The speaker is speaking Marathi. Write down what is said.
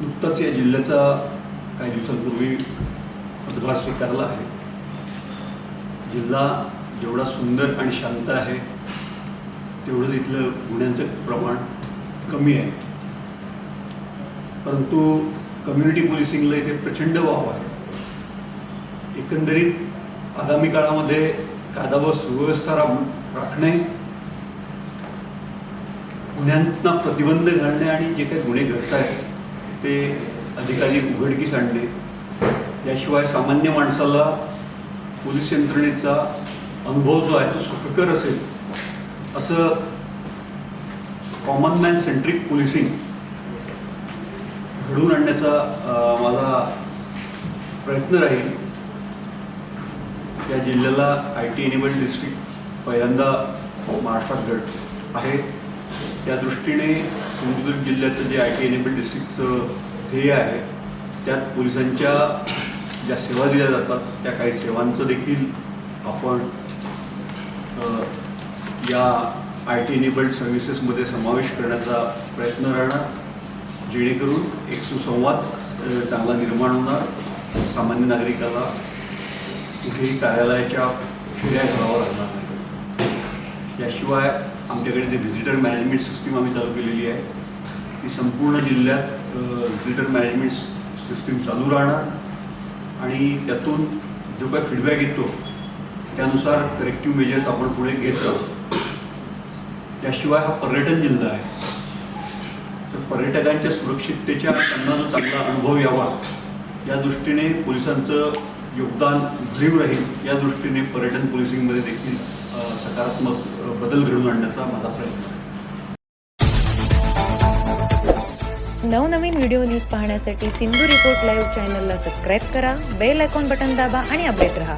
नुकताच या जिल्ह्याचा काही दिवसांपूर्वी पदभार स्वीकारला आहे. जिल्हा जेवढा सुंदर आणि शांत आहे तेवढंच इथलं गुन्ह्यांचं प्रमाण कमी आहे. परंतु कम्युनिटी पोलिसिंगला इथे प्रचंड वाव आहे. एकंदरीत आगामी काळामध्ये कायदा व सुव्यवस्था राब- राखणे गुन्ह्यांना प्रतिबंध घालणे आणि जे काही गुन्हे घडत आहेत ते अधिकाधिक उघडकीस आणले. याशिवाय सामान्य माणसाला पोलीस यंत्रणेचा अनुभव जो आहे तो सुखकर असेल. असं कॉमन मॅन सेंट्रिक पोलिसिंग घडवून आणण्याचा मला माझा प्रयत्न राहील. या जिल्ह्याला आय टी एनेबल्ड डिस्ट्रिक्ट पहिल्यांदा महाराष्ट्रात घड आहे. त्या दृष्टीने सिंधुदुर्ग जिल्ह्याचं जे आय टी एनेबल डिस्ट्रिक्टचं ध्येय आहे त्यात पोलिसांच्या ज्या सेवा दिल्या जातात त्या काही सेवांचं देखील आपण या आय टी एनेबल्ड सर्व्हिसेसमध्ये समावेश करण्याचा प्रयत्न राहणार. जेणेकरून एक सुसंवाद चांगला निर्माण होणार. सामान्य नागरिकाला कुठेही कार्यालयाच्या फिर्या करावा लागणार नाही. याशिवाय आमच्याकडे जे व्हिजिटर मॅनेजमेंट सिस्टीम आम्ही चालू केलेली आहे ती संपूर्ण जिल्ह्यात व्हिजिटर मॅनेजमेंट सिस्टीम चालू राहणार. आणि त्यातून जो काही फीडबॅक येतो त्यानुसार करेक्टिव्ह मेजर्स आपण पुढे घेत राहू. त्याशिवाय हा पर्यटन जिल्हा आहे. तर पर्यटकांच्या सुरक्षिततेच्या त्यांना जो चांगला अनुभव यावा या दृष्टीने पोलिसांचं योगदान भरीव राहील या दृष्टीने पर्यटन पोलिसिंगमध्ये देखील सकारात्मक बदल घडवून आणण्याचा माझा प्रयत्न नवनवीन व्हिडिओ न्यूज पाहण्यासाठी सिंधू रिपोर्ट लाईव्ह चॅनलला सबस्क्राईब करा बेल आयकॉन बटन दाबा आणि अपडेट रहा.